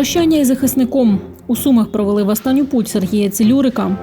Прощання із захисником. У Сумах провели в останню путь Сергія Цілюрика.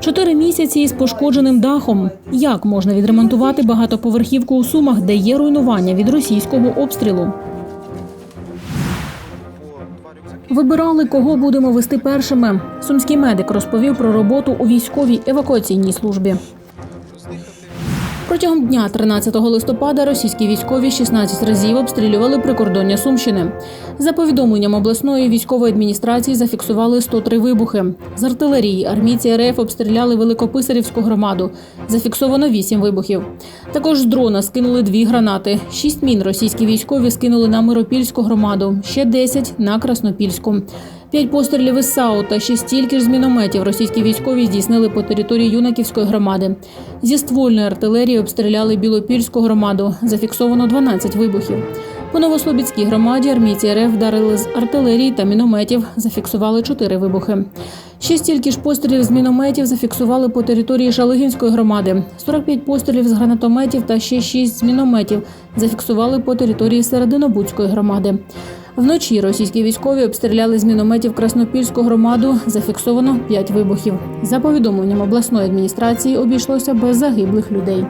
Чотири місяці із пошкодженим дахом. Як можна відремонтувати багатоповерхівку у Сумах, де є руйнування від російського обстрілу? Вибирали, кого будемо вести першими. Сумський медик розповів про роботу у військовій евакуаційній службі. Протягом дня 13 листопада російські військові 16 разів обстрілювали прикордоння Сумщини. За повідомленням обласної військової адміністрації зафіксували 103 вибухи. З артилерії армійці РФ обстріляли Великописарівську громаду. Зафіксовано 8 вибухів. Також з дрона скинули дві гранати. Шість мін російські військові скинули на Миропільську громаду, ще 10 – на Краснопільську. П'ять пострілів із САУ та ще стільки ж з мінометів російські військові здійснили по території Юнаківської громади. Зі ствольної артилерії обстріляли Білопільську громаду. Зафіксовано 12 вибухів. По Новослобідській громаді армійці РФ вдарили з артилерії та мінометів. Зафіксували 4 вибухи. Ще стільки ж пострілів з мінометів зафіксували по території Шалигінської громади. 45 пострілів з гранатометів та ще 6 з мінометів зафіксували по території Серединобудської громади. Вночі російські військові обстріляли з мінометів Краснопільську громаду. Зафіксовано 5 вибухів. За повідомленням обласної адміністрації обійшлося без загиблих людей.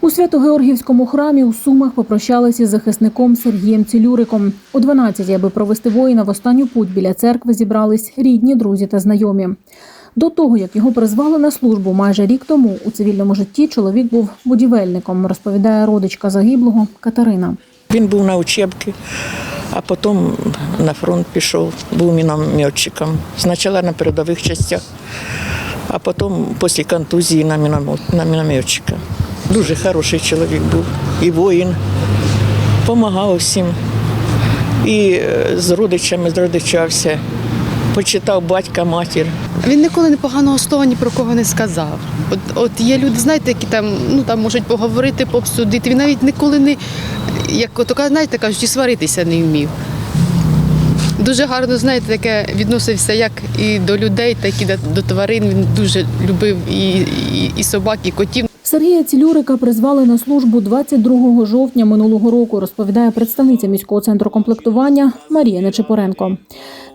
У Свято-Георгівському храмі у Сумах попрощалися з захисником Сергієм Цілюриком. О 12 аби провести воїна в останню путь біля церкви зібрались рідні, друзі та знайомі. До того, як його призвали на службу майже рік тому, у цивільному житті чоловік був будівельником, розповідає родичка загиблого Катерина. Він був на учебці, а потім на фронт пішов, був мінометчиком. Спочатку на передових частях, а потім після контузії на, міномет- на мінометчика. Дуже хороший чоловік був і воїн, допомагав всім. І е, з родичами зродичався, почитав батька, матір. Він ніколи непоганого слова ні про кого не сказав. От, от є люди, знаєте, які там, ну, там можуть поговорити, пообсудити. Він навіть ніколи не, як от, знаєте, кажуть, і сваритися не вмів. Дуже гарно, знаєте, таке відносився як і до людей, так і до, тварин. Він дуже любив і, і, і собак, і котів. Сергія Цілюрика призвали на службу 22 жовтня минулого року, розповідає представниця міського центру комплектування Марія Нечипоренко.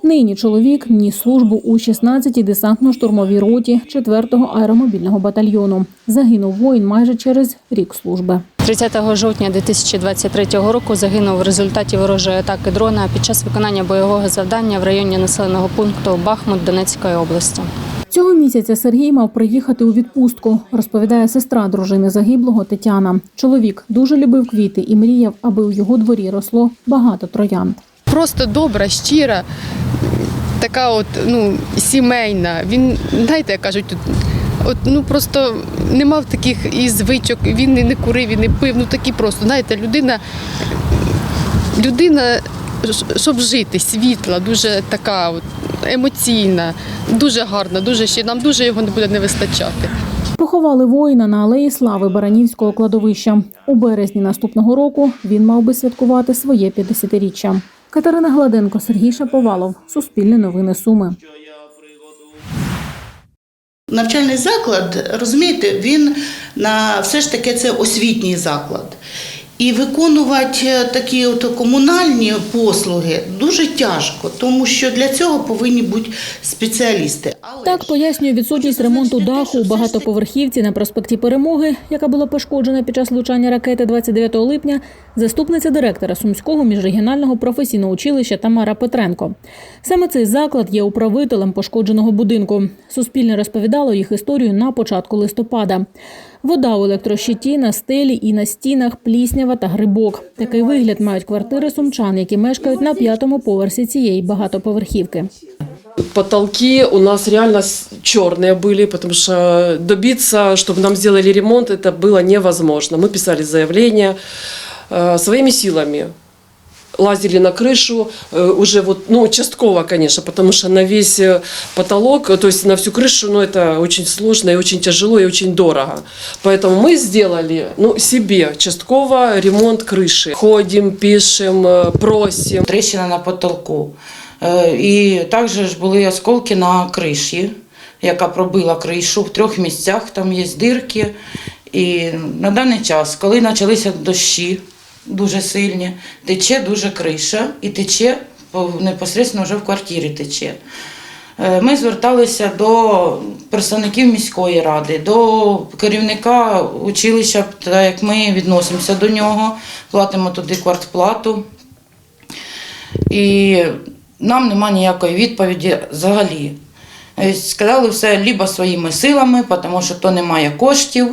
Нині чоловік ніс службу у 16-й десантно-штурмовій роті 4-го аеромобільного батальйону. Загинув воїн майже через рік служби. 30 жовтня 2023 року загинув в результаті ворожої атаки дрона під час виконання бойового завдання в районі населеного пункту Бахмут Донецької області. Цього місяця Сергій мав приїхати у відпустку, розповідає сестра дружини загиблого Тетяна. Чоловік дуже любив квіти і мріяв, аби у його дворі росло багато троянд. Просто добра, щира, така от, ну, сімейна. Він, знаєте, кажуть, от, ну просто не мав таких і звичок, він і не курив, і не пив. Ну такі просто, знаєте, людина, людина, щоб жити, світла, дуже така от, емоційна, дуже гарна, дуже ще нам дуже його не буде не вистачати. Поховали воїна на алеї слави Баранівського кладовища. У березні наступного року він мав би святкувати своє 50-річчя. Катерина Гладенко, Сергій Шаповалов. Суспільне новини Суми. Навчальний заклад, розумієте, він на все ж таки це освітній заклад. І виконувати е, такі от комунальні послуги дуже тяжко, тому що для цього повинні бути спеціалісти. Але Так пояснює відсутність ремонту даху у багатоповерхівці на проспекті Перемоги, яка була пошкоджена під час влучання ракети 29 липня, заступниця директора Сумського міжрегіонального професійного училища Тамара Петренко. Саме цей заклад є управителем пошкодженого будинку. Суспільне розповідало їх історію на початку листопада. Вода у електрощиті, на стелі і на стінах, пліснява та грибок. Такий вигляд мають квартири сумчан, які мешкають на п'ятому поверсі цієї багатоповерхівки. Потолки у нас реально черные были, потому что добиться, чтобы нам сделали ремонт, это было невозможно. Мы писали заявление э, своими силами. Лазили на крышу, э, уже вот, ну, частково, конечно, потому что на весь э, потолок, э, то есть на всю крышу, ну, это очень сложно и очень тяжело и очень дорого. Поэтому мы сделали, ну, себе частково ремонт крыши. Ходим, пишем, э, просим. тріщина на потолку. Е, І також ж були осколки на криші, яка пробила кришу. В трьох місцях там є дирки. І на даний час, коли почалися дощі, дуже сильні, тече дуже криша і тече непосередньо вже в квартирі тече. Е, Ми зверталися до представників міської ради, до керівника училища, так як ми відносимося до нього, платимо туди квартплату. І нам нема ніякої відповіді взагалі. Е, Сказали все либо своїми силами, тому що то немає коштів.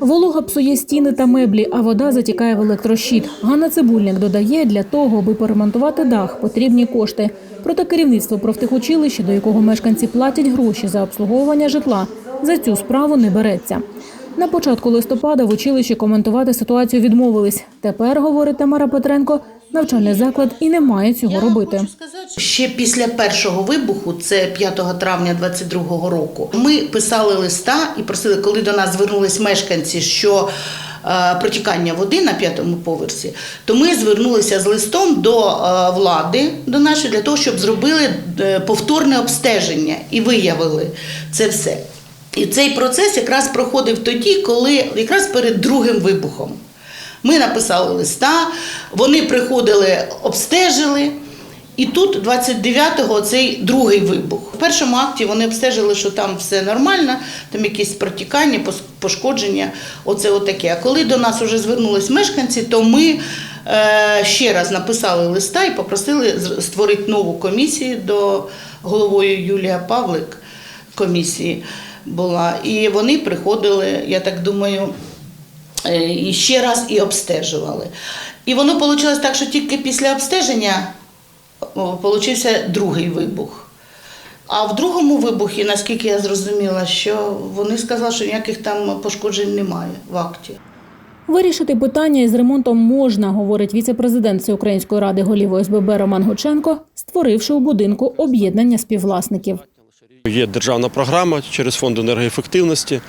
Волога псує стіни та меблі, а вода затікає в електрощит. Ганна Цибульник додає, для того, аби поремонтувати дах, потрібні кошти. Проте керівництво профтехучилища, до якого мешканці платять гроші за обслуговування житла, за цю справу не береться. На початку листопада в училищі коментувати ситуацію відмовились. Тепер, говорить Тамара Петренко, навчальний заклад і не має цього робити. Ще після першого вибуху, це 5 травня 22-го року, ми писали листа і просили, коли до нас звернулись мешканці, що е, протікання води на п'ятому поверсі, то ми звернулися з листом до е, влади, до нашої, для того, щоб зробили е, повторне обстеження і виявили це все. І цей процес якраз проходив тоді, коли якраз перед другим вибухом. Ми написали листа, вони приходили, обстежили. І тут 29-го цей другий вибух. В першому акті вони обстежили, що там все нормально, там якісь протікання, пошкодження, оце отаке. А коли до нас вже звернулись мешканці, то ми е, ще раз написали листа і попросили створити нову комісію до головою Юлія Павлик комісії була. І вони приходили, я так думаю, і ще раз і обстежували. І воно вийшло так, що тільки після обстеження получився другий вибух. А в другому вибухі, наскільки я зрозуміла, що вони сказали, що ніяких там пошкоджень немає в акті. Вирішити питання із ремонтом можна, говорить віце-президент Всеукраїнської ради голів ОСББ Роман Гученко, створивши у будинку об'єднання співвласників. Є державна програма через фонд енергоефективності,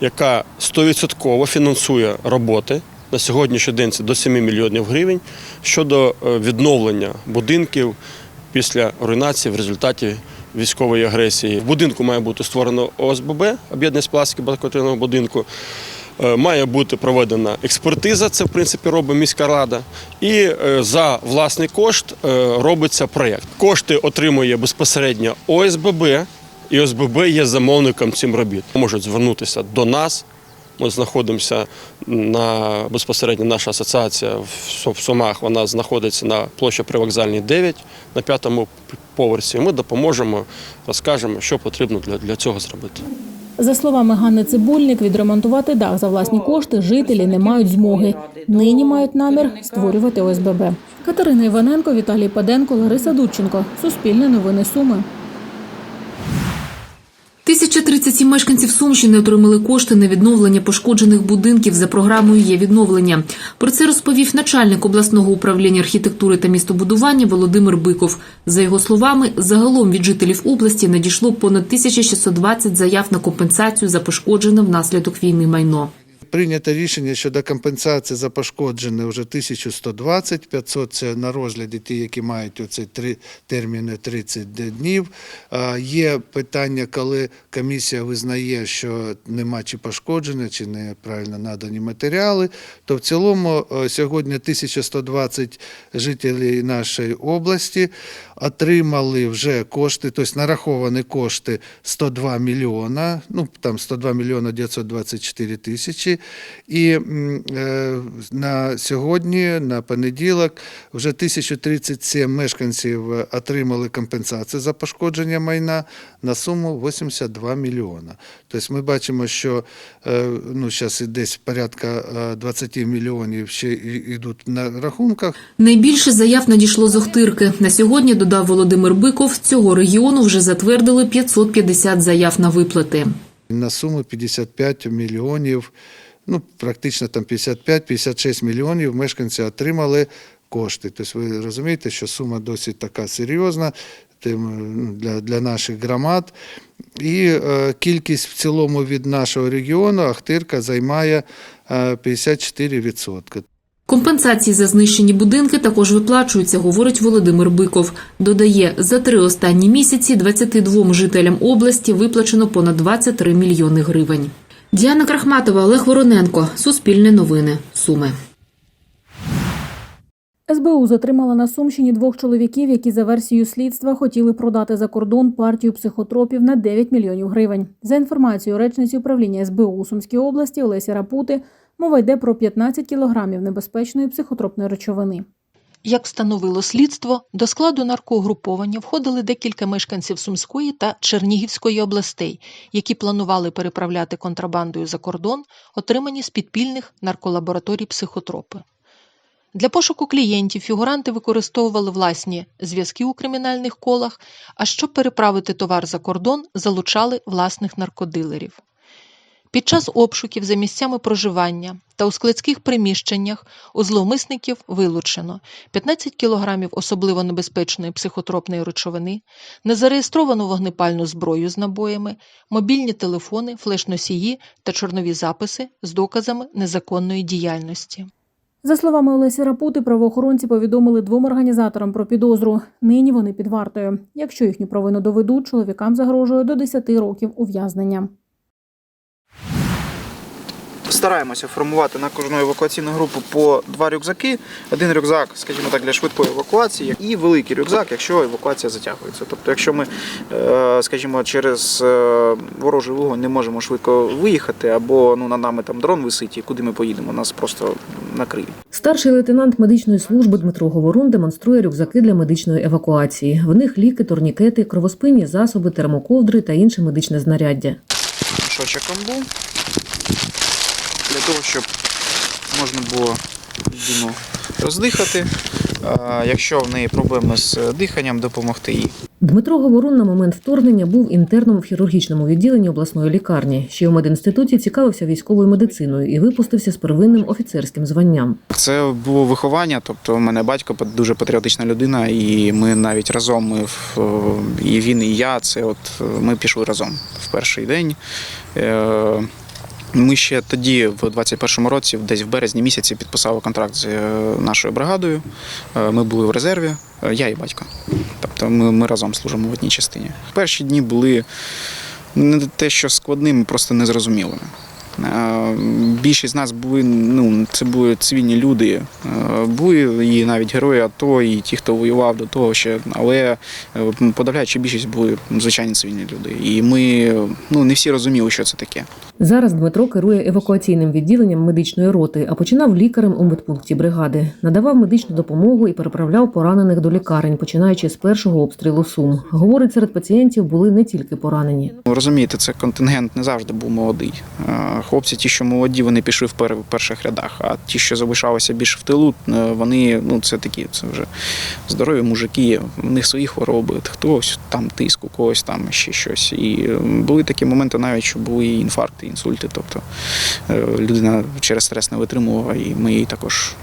яка 100% фінансує роботи. На сьогоднішній день це до 7 мільйонів гривень щодо е, відновлення будинків після руйнації в результаті військової агресії. В будинку має бути створено ОСББ, об'єднання співвласників багатоквартирного будинку. Е, Має бути проведена експертиза, це в принципі робить міська рада, і е, за власний кошт робиться проєкт. Кошти отримує безпосередньо ОСББ, і ОСББ є замовником цим робіт. Можуть звернутися до нас. Ми знаходимося на безпосередньо наша асоціація в Су- Сумах. Вона знаходиться на площі Привокзальній 9 на п'ятому поверсі. Ми допоможемо, розкажемо, що потрібно для, для цього зробити. За словами Ганни Цибульник, відремонтувати дах за власні кошти жителі не мають змоги. Нині мають намір створювати ОСББ. Катерина Іваненко, Віталій Паденко, Лариса Дудченко. Суспільне новини Суми. 1037 мешканців Сумщини отримали кошти на відновлення пошкоджених будинків за програмою «Є відновлення». Про це розповів начальник обласного управління архітектури та містобудування Володимир Биков. За його словами, загалом від жителів області надійшло понад 1620 заяв на компенсацію за пошкоджене внаслідок війни майно. Прийнято рішення щодо компенсації за пошкоджене вже 1120, 500 – це на розгляді ті, які мають оці три терміни 30 днів. Є питання, коли комісія визнає, що нема чи пошкодження, чи неправильно надані матеріали, то в цілому е, сьогодні 1120 жителів нашої області отримали вже кошти, тобто нараховані кошти 102 мільйона, ну там 102 мільйона 924 тисячі. І е, на сьогодні, на понеділок, вже 1037 мешканців е, отримали компенсацію за пошкодження майна на суму 82 мільйона. Тобто ми бачимо, що е, ну, зараз десь порядка е, 20 мільйонів ще йдуть на рахунках. Найбільше заяв надійшло з Охтирки. На сьогодні, додав Володимир Биков, цього регіону вже затвердили 550 заяв на виплати. на суму 55 мільйонів, ну практично там 55-56 мільйонів мешканці отримали кошти. Тобто ви розумієте, що сума досить така серйозна ну, для, для наших громад. І е, кількість в цілому від нашого регіону Ахтирка займає е, 54%. Компенсації за знищені будинки також виплачуються, говорить Володимир Биков. Додає, за три останні місяці 22 жителям області виплачено понад 23 мільйони гривень. Діана Крахматова, Олег Вороненко. Суспільне новини. Суми. СБУ затримала на Сумщині двох чоловіків, які за версією слідства хотіли продати за кордон партію психотропів на 9 мільйонів гривень. За інформацією речниці управління СБУ у Сумській області Олесі Рапути, мова йде про 15 кілограмів небезпечної психотропної речовини. Як встановило слідство, до складу наркоугруповання входили декілька мешканців Сумської та Чернігівської областей, які планували переправляти контрабандою за кордон отримані з підпільних нарколабораторій психотропи. Для пошуку клієнтів фігуранти використовували власні зв'язки у кримінальних колах, а щоб переправити товар за кордон, залучали власних наркодилерів. Під час обшуків за місцями проживання та у складських приміщеннях у зловмисників вилучено 15 кілограмів особливо небезпечної психотропної речовини, незареєстровану вогнепальну зброю з набоями, мобільні телефони, флеш-носії та чорнові записи з доказами незаконної діяльності. За словами Олесі Рапути, правоохоронці повідомили двом організаторам про підозру. Нині вони під вартою. Якщо їхню провину доведуть, чоловікам загрожує до 10 років ув'язнення. Стараємося формувати на кожну евакуаційну групу по два рюкзаки. Один рюкзак, скажімо так, для швидкої евакуації, і великий рюкзак, якщо евакуація затягується. Тобто, якщо ми, е, скажімо, через е, ворожий вогонь не можемо швидко виїхати, або ну над нами там дрон висить, і куди ми поїдемо, нас просто накриють. Старший лейтенант медичної служби Дмитро Говорун демонструє рюкзаки для медичної евакуації. В них ліки, турнікети, кровоспинні засоби, термоковдри та інше медичне знаряддя. Мішочок амбу для того, щоб можна було людину роздихати. Якщо в неї проблеми з диханням, допомогти їй. Дмитро Говорун на момент вторгнення був інтерном в хірургічному відділенні обласної лікарні. Ще у медінституті цікавився військовою медициною і випустився з первинним офіцерським званням. Це було виховання, тобто у мене батько дуже патріотична людина, і ми навіть разом ми і він, і я. Це от ми пішли разом в перший день. Ми ще тоді, в 21-му році, десь в березні місяці, підписали контракт з е, нашою бригадою. Е, Ми були в резерві, е, я і батько. Тобто ми, ми разом служимо в одній частині. Перші дні були не те, що складними, просто незрозумілими. Е, Більшість з нас були, ну, це були цивільні люди. Е, Були і навіть герої АТО, і ті, хто воював до того ще, але е, подавляюча більшість були звичайні цивільні люди. І ми ну, не всі розуміли, що це таке. Зараз Дмитро керує евакуаційним відділенням медичної роти, а починав лікарем у медпункті бригади. Надавав медичну допомогу і переправляв поранених до лікарень, починаючи з першого обстрілу Сум. Говорить, серед пацієнтів були не тільки поранені. Ну, Розумієте, це контингент не завжди був молодий. Хлопці, ті, що молоді, вони пішли в перших рядах, а ті, що залишалися більше в тилу, е, вони ну це такі, це вже здорові мужики, в них свої хвороби. Хтось там тиск, у когось там ще щось. І е, були такі моменти, навіть що були і інфаркти, інсульти. Тобто е, людина через стрес не витримувала, і ми її також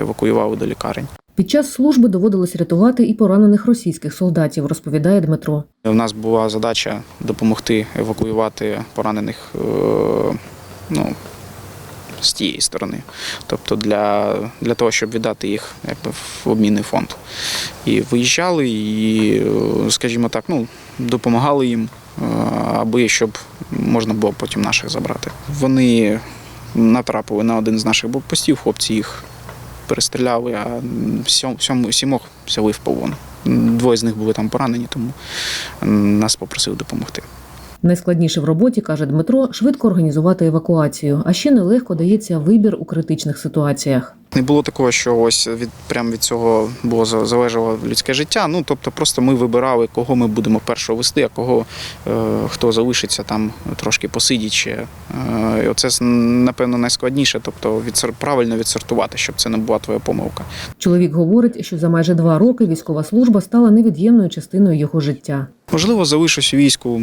евакуювали до лікарень. Під час служби доводилось рятувати і поранених російських солдатів, розповідає Дмитро. У нас була задача допомогти евакуювати поранених е, ну, з тієї сторони. Тобто для, для того, щоб віддати їх якби, в обмінний фонд. І виїжджали, і, е, скажімо так, ну, допомагали їм, е, аби щоб можна було потім наших забрати. Вони натрапили на один з наших блокпостів, хлопці їх перестріляли, а сьом, сьом, сімох взяли в полон. Двоє з них були там поранені, тому нас попросили допомогти. Найскладніше в роботі, каже Дмитро, швидко організувати евакуацію, а ще нелегко дається вибір у критичних ситуаціях. Не було такого, що ось від прям від цього було залежало людське життя. Ну тобто, просто ми вибирали, кого ми будемо першого вести, а кого е, хто залишиться там трошки посидіть. Е, і оце напевно найскладніше, тобто відсор- правильно відсортувати, щоб це не була твоя помилка. Чоловік говорить, що за майже два роки військова служба стала невід'ємною частиною його життя. Можливо, залишусь у війську,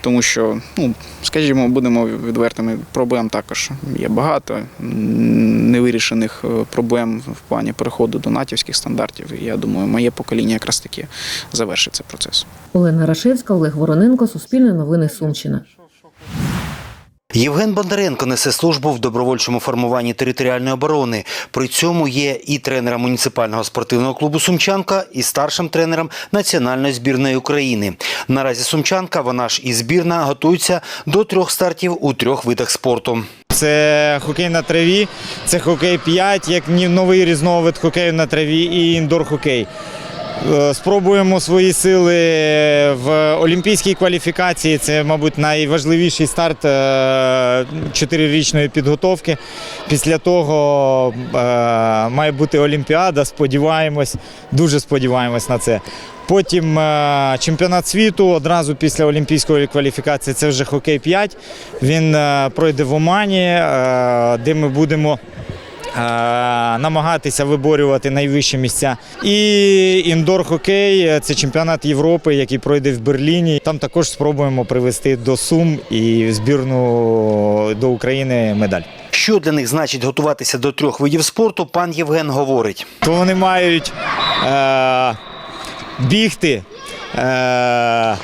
тому що, ну, скажімо, будемо відвертими, проблем також є багато. м, Невирішених е, проблем в плані переходу до натівських стандартів. І я думаю, моє покоління якраз таки завершить цей процес. Олена Рашевська, Олег Вороненко, Суспільне новини Сумщина. Євген Бондаренко несе службу в добровольчому формуванні територіальної оборони. При цьому є і тренером муніципального спортивного клубу Сумчанка, і старшим тренером національної збірної України. Наразі Сумчанка, вона ж і збірна, готується до трьох стартів у трьох видах спорту. Це хокей на траві, це хокей 5, як новий різновид хокею на траві і індор-хокей. Е, Спробуємо свої сили в олімпійській кваліфікації. Це, мабуть, найважливіший старт е, чотирирічної підготовки. Після того е, має бути Олімпіада. Сподіваємось, дуже сподіваємось на це. Потім е, чемпіонат світу одразу після олімпійської кваліфікації це вже хокей 5. Він е, пройде в Омані, е, де ми будемо намагатися виборювати найвищі місця. І індор-хокей це чемпіонат Європи, який пройде в Берліні. Там також спробуємо привезти до Сум і збірну до України медаль. Що для них значить готуватися до трьох видів спорту, пан Євген говорить. То вони мають е, бігти. Е,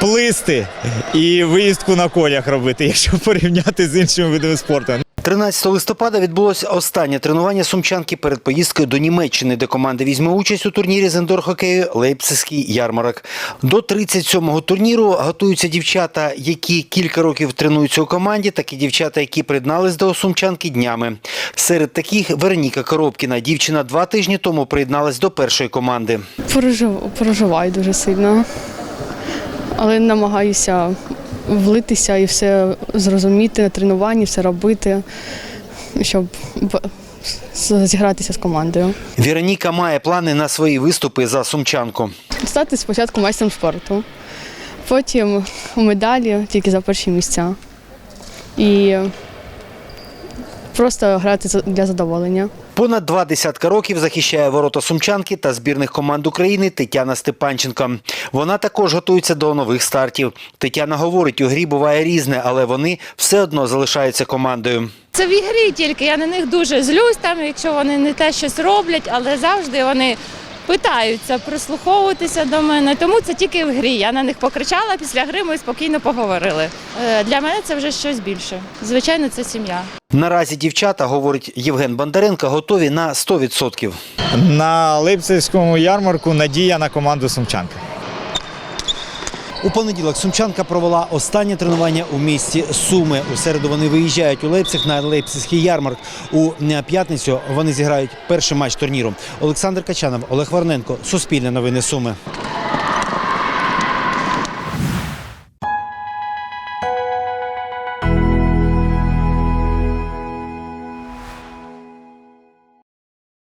Плисти і виїздку на колях робити, якщо порівняти з іншими видами спорту. 13 листопада відбулося останнє тренування сумчанки перед поїздкою до Німеччини, де команда візьме участь у турнірі з індор-хокею Лейпцизький ярмарок. До 37-го турніру готуються дівчата, які кілька років тренуються у команді, так і дівчата, які приєднались до сумчанки днями. Серед таких Вероніка Коробкіна. Дівчина два тижні тому приєдналась до першої команди. Пережив, переживаю дуже сильно, але намагаюся влитися і все зрозуміти на тренуванні, все робити, щоб зігратися з командою. Вероніка має плани на свої виступи за сумчанку. Стати спочатку майстром спорту, потім у медалі тільки за перші місця. І просто грати для задоволення. Понад два десятка років захищає ворота сумчанки та збірних команд України Тетяна Степанченко. Вона також готується до нових стартів. Тетяна говорить, у грі буває різне, але вони все одно залишаються командою. Це в ігрі тільки. Я на них дуже злюсь, там, якщо вони не те щось роблять, але завжди вони питаються прислуховуватися до мене. Тому це тільки в грі. Я на них покричала після гри, ми спокійно поговорили. Е, Для мене це вже щось більше. Звичайно, це сім'я. Наразі дівчата, говорить Євген Бондаренко, готові на 100%. На Липцевському ярмарку надія на команду Сумчанка. У понеділок Сумчанка провела останнє тренування у місті Суми. У середу вони виїжджають у Лейпциг на Лейпцигський ярмарк. У е, п'ятницю вони зіграють перший матч турніру. Олександр Качанов, Олег Варненко, Суспільне новини Суми.